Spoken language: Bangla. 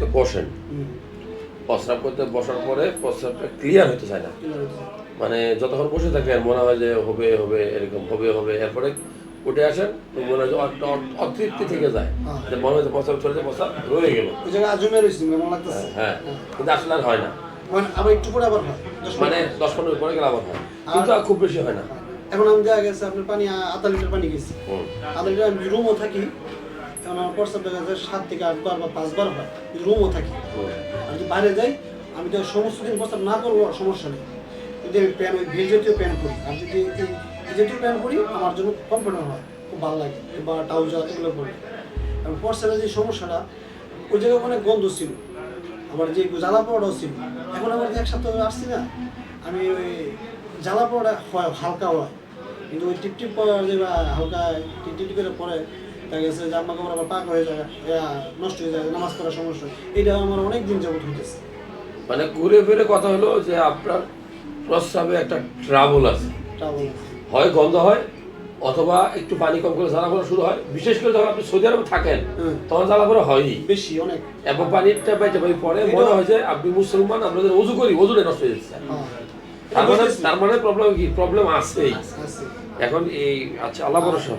তো বসেন প্রস্রাব করতে বসার পরে প্রস্রাবটা ক্লিয়ার হতে চায় না। মানে যতক্ষণ বসে থাকেন মনে হয় যে হবে হবে এরকম হবে হবে এরপরে উঠে আসেন মনে হয় একটা অতৃপ্তি থেকে যায়। হ্যাঁ। যে মনে হয় প্রস্রাব চলে প্রস্রাব রয়ে গেল। লাগতেছে। হ্যাঁ কিন্তু আসলে আর হয় না। মানে আবার একটু পরে আবার মানে দশ পনেরো পরে গেলে আবার হয়। কিন্তু আর খুব বেশি হয় না। এখন আমি দেখা গেছে আপনার পানি আধা লিটার পানি গেছি। আধা লিটার আমি রুমও থাকি এখন আমার প্রস্তাব দেখা যায় সাত থেকে আটবার বা পাঁচবার হয় যদি রুমও থাকি। আমি যদি বাইরে যাই আমি তো সমস্ত দিন প্রস্তাব না করব সমস্যা নেই। যদি আমি প্যান ওই ভিল জাতীয় প্যান করি আর যদি এই জাতীয় প্যান করি আমার জন্য কমফোর্টেবল হয় খুব ভালো লাগে বা ট্রাউজার এগুলো করি এবং প্রস্তাবের যে সমস্যাটা ওই জায়গায় অনেক গন্ধ ছিল। আবার যে জ্বালা পোড়াটাও ছিল। এখন আমার যে এক সপ্তাহ আসছি না আমি ওই জ্বালা পোড়াটা হয় হালকা হয়। কিন্তু ওই টিপটিপ টিপ পড়া যে হালকা টিপ টিপ করে পরে দেখা গেছে জামা কাপড় আবার পাক হয়ে যায় নষ্ট হয়ে যায় নামাজ পড়ার সমস্যা। এটা আমার অনেক দিন যাবত হইতেছে। মানে ঘুরে ফিরে কথা হলো যে আপনার প্রস্রাবে একটা ট্রাবল আছে। হয় গন্ধ হয় অথবা একটু পানি কম করে জ্বালা শুরু হয়। বিশেষ করে যখন আপনি সৌদি আরবে থাকেন। তখন জ্বালা পড়া হয়ই। বেশি অনেক। এবং পানিটা পাইতে পাই পরে মনে হয় যে আপনি মুসলমান যদি অজু করি অজুরে নষ্ট হয়ে যাচ্ছে। হ্যাঁ তার মানে তার মানে প্রবলেম কি? প্রবলেম আছেই। আছে। এখন এই আচ্ছা আল্লাহ ভরসা।